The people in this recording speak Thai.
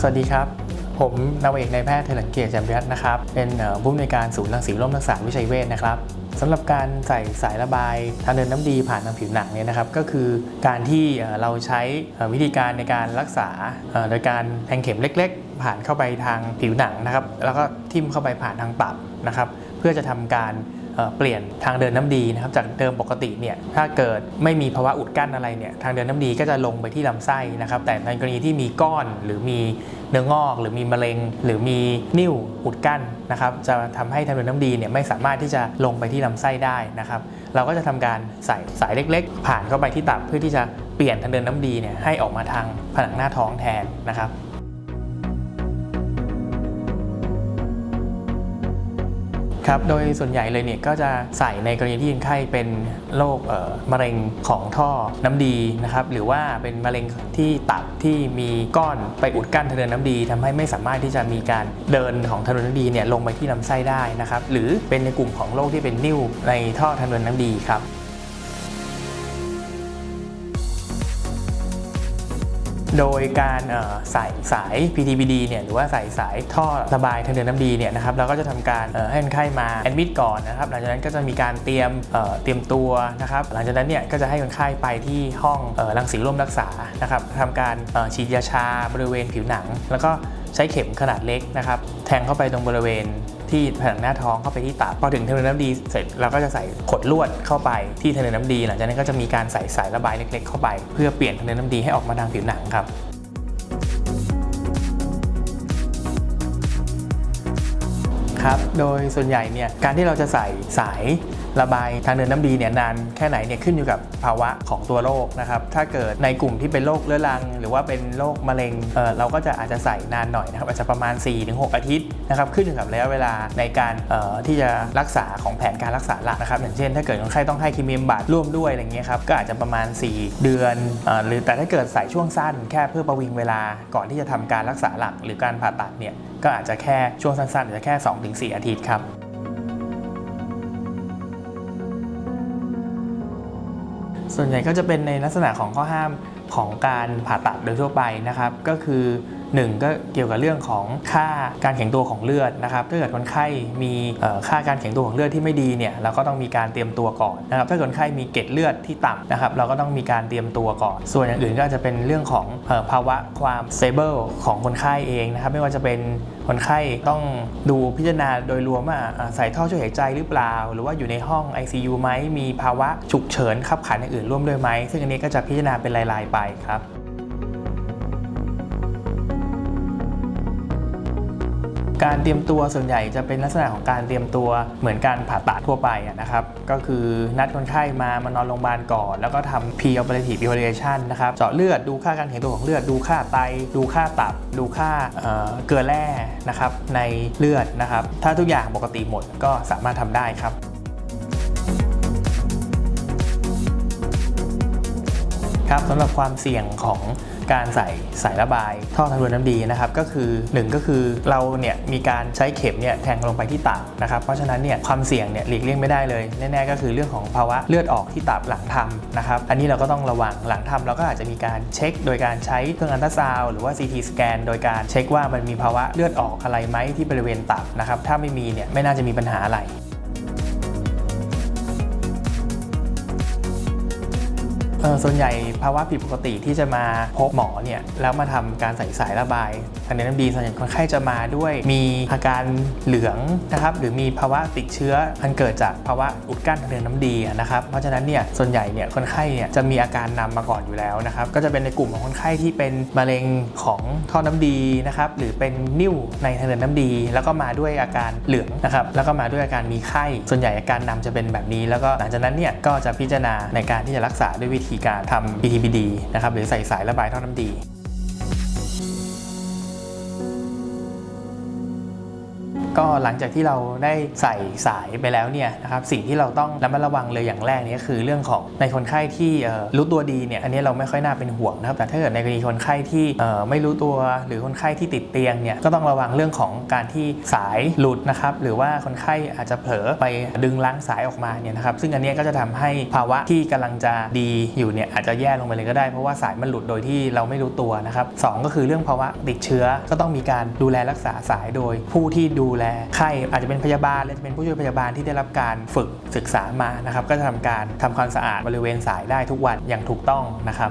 สวัสดีครับ ผมนาวเอกนายแพทย์เทลังเกียรติแจำยัตนะครับ เป็นผู้อำนวยการศูนย์รังสีร่มรักษาวิชัยเวชนะครับสำหรับการใส่สายระบายทางเดินน้ำดีผ่านทางผิวหนังเนี่ยนะครับก็คือการที่เราใช้วิธีการในการรักษาโดยการแทงเข็มเล็ก ๆ ผ่านเข้าไปทางผิวหนังนะครับแล้วก็ทิ่มเข้าไปผ่านทางตับนะครับ เพื่อจะทำการ เปลี่ยนทางเดินน้ำดีนะครับจากเดิมปกติเนี่ยถ้าเกิดไม่มีภาวะอุดกั้นอะไรเนี่ยทางเดินน้ำดีก็จะลงไปที่ลำไส้นะครับแต่ในกรณีที่มีก้อนหรือมีเนื้องอก หรือมีมะเร็ง หรือมีนิ่วอุดกั้นนะครับจะทำให้ทางเดินน้ำดีเนี่ยไม่สามารถที่จะลงไปที่ลำไส้ได้นะครับเราก็จะทำการใส่สายเล็ก ๆ ผ่านเข้าไปที่ตับเพื่อที่จะเปลี่ยนทางเดินน้ำดีเนี่ยให้ออกมาทางผนังหน้าท้องแทนนะครับ ครับ โดยส่วนใหญ่เลยเนี่ยก็จะใส่ในกรณีที่คนไข้เป็นโรคเอ่อมะเร็งของท่อน้ำดีนะครับ หรือว่าเป็นมะเร็งที่ตับที่มีก้อนไปอุดกั้นทางเดินน้ำดีทำให้ไม่สามารถที่จะมีการเดินของทางเดินน้ำดีเนี่ยลงไปที่ลำไส้ได้นะครับ หรือเป็นในกลุ่มของโรคที่เป็นนิ่วในท่อทางเดินน้ำดีครับ โดยการใส่สาย PTBD เนี่ยหรือว่าใส่สายท่อระบายทางเดินน้ำดีเนี่ยนะครับเราก็จะทำการให้คนไข้มาแอดมิดก่อนนะครับหลังจากนั้นก็จะมีการเตรียมเตรียมตัวนะครับหลังจากนั้นเนี่ยก็จะให้คนไข้ไปที่ห้องรังสีร่วมรักษานะครับทำการฉีดยาชาบริเวณผิวหนัง แล้วก็ใช้เข็มขนาดเล็กนะครับแทงเข้าไปตรงบริเวณ ที่ผนังหน้าท้องเข้าไปที่ตับพอถึงเทเลนน้ำดีเสร็จเราก็จะใส่ขดลวดเข้าไปที่เทเลนน้ำดีหลังจากนั้นก็จะมีการใส่สายระบายเล็ก ๆ เข้าไป เพื่อเปลี่ยนเทเลนน้ำดีให้ออกมาทางผิวหนังครับ ครับ โดยส่วนใหญ่เนี่ยการที่เราจะใส่สายระบายทางเดินน้ำดีเนี่ยนานแค่ไหนเนี่ยขึ้นอยู่กับภาวะของตัวโรคนะครับ ถ้าเกิดในกลุ่มที่เป็นโรคเรื้อรัง หรือว่าเป็นโรคมะเร็งเออเราก็จะอาจจะใส่นานหน่อยนะครับอาจจะประมาณ 4-6 อาทิตย์นะครับขึ้นอยู่กับระยะเวลาในการเอ่อที่จะรักษาของแผนการรักษาหลักนะครับ อย่างเช่น ถ้าเกิดคนไข้ต้องให้คีโมบำบัดร่วมด้วยอะไรเงี้ยครับก็อาจจะประมาณ 4 เดือนเอ่อหรือแต่ถ้าเกิดใส่ช่วงสั้น แค่เพื่อประวิงเวลาก่อนที่จะทำการรักษาหลักหรือการผ่าตัดเนี่ย ก็อาจจะแค่ช่วงสั้นๆอาจจะแค่ 2-4 อาทิตย์ครับส่วนใหญ่ก็จะเป็นในลักษณะของข้อห้ามของการผ่าตัดโดยทั่วไปนะครับ ก็คือ 1 ก็เกี่ยวกับเรื่องของค่าการแข็งตัวของเลือดนะครับถ้าเกิดคนไข้มีค่าการแข็งตัวของเลือดที่ไม่ดีเนี่ยเราก็ต้องมีการเตรียมตัวก่อนนะครับถ้าคนไข้มีเกล็ดเลือดที่ต่ำนะครับเราก็ต้องมีการเตรียมตัวก่อน ส่วนอย่างอื่นก็จะเป็นเรื่องของภาวะความ stable ของคนไข้เองนะครับไม่ว่าจะเป็นคนไข้ต้องดูพิจารณาโดยรวมว่าอ่าใส่ท่อช่วยหายใจหรือเปล่า หรือว่าอยู่ในห้อง ICU ไหมมีภาวะฉุกเฉินขับขันอย่างอื่นร่วมด้วยไหมซึ่งอันนี้ก็จะพิจารณาเป็นรายๆไปครับ การเตรียมตัวส่วนใหญ่จะเป็นลักษณะของการเตรียมตัวเหมือนการผ่าตัดทั่วไปนะครับ ก็คือนัดคนไข้มามานอนโรงพยาบาลก่อน แล้วก็ทำ pre operative evaluation นะครับ เจาะเลือดดูค่าการแข็งตัวของเลือด ดูค่าไต ดูค่าตับ ดูค่าเอ่อเกลือแร่นะครับในเลือดนะครับ ถ้าทุกอย่างปกติหมดก็สามารถทำได้ครับ ครับสำหรับความเสี่ยงของการใส่สายระบายท่อทางเดินน้ำดีนะครับก็คือ 1 ก็คือเราเนี่ยมีการใช้เข็มเนี่ยแทงลงไปที่ตับนะครับเพราะฉะนั้นเนี่ยความเสี่ยงเนี่ยหลีกเลี่ยงไม่ได้เลยแน่ๆก็คือเรื่องของภาวะเลือดออกที่ตับหลังทำนะครับอันนี้เราก็ต้องระวังหลังทำเราก็อาจจะมีการเช็ค โดยการใช้เครื่องอัลตราซาวด์หรือว่า CT สแกนโดยการเช็คว่ามันมีภาวะเลือดออกอะไรไหมที่บริเวณตับนะครับถ้าไม่มีเนี่ยไม่น่าจะมีปัญหาอะไร ส่วนใหญ่ภาวะผิดปกติที่จะมาพบหมอเนี่ยแล้วมาทำการใส่สายระบายทางเดินน้ำดีส่วนใหญ่คนไข้จะมาด้วย มีอาการเหลืองนะครับหรือมีภาวะติดเชื้ออันเกิดจากภาวะอุดกั้นทางเดินน้ำดีนะครับเพราะฉะนั้นเนี่ยส่วนใหญ่เนี่ยคนไข้เนี่ยจะมีอาการนำมาก่อนอยู่แล้วนะครับก็จะเป็นในกลุ่มของคนไข้ที่เป็นมะเร็งของท่อน้ำดีนะครับหรือเป็นนิ่วในทางเดินน้ำดี แล้วก็มาด้วยอาการเหลืองนะครับแล้วก็มาด้วยอาการมีไข้ ส่วนใหญ่อาการนำจะเป็นแบบนี้ แล้วก็หลังจากนั้นเนี่ยก็จะพิจารณาในการที่จะรักษาด้วยวิธีการทำ BTBD นะครับหรือใส่สายระบายท่อน้ำดี ก็หลังจากที่เราได้ใส่สายไปแล้วเนี่ยนะครับสิ่งที่เราต้องระมัดระวังเลยอย่างแรกนี่คือเรื่องของในคนไข้ที่รู้ตัวดีเนี่ยอันนี้เราไม่ค่อยน่าเป็นห่วงนะครับแต่ถ้าเกิดในกรณีคนไข้ที่ไม่รู้ตัวหรือคนไข้ที่ติดเตียงเนี่ยก็ต้องระวังเรื่องของการที่สายหลุดนะครับหรือว่าคนไข้อาจจะเผลอไปดึงล้างสายออกมาเนี่ยนะครับซึ่งอันนี้ก็จะทำให้ภาวะที่กำลังจะดีอยู่เนี่ยอาจจะแย่ลงไปเลยก็ได้เพราะว่าสายมันหลุดโดยที่เราไม่รู้ตัวนะครับสองก็คือเรื่องภาวะติดเชื้อก็ต้องมีการดูแลรักษาสายโดยผู้ที่ดูแลไข้อาจจะเป็นพยาบาลหรือจะเป็นผู้ช่วยพยาบาลที่ได้รับการฝึกศึกษามานะครับก็จะทำการทำความสะอาดบริเวณสายได้ทุกวันอย่างถูกต้องนะครับ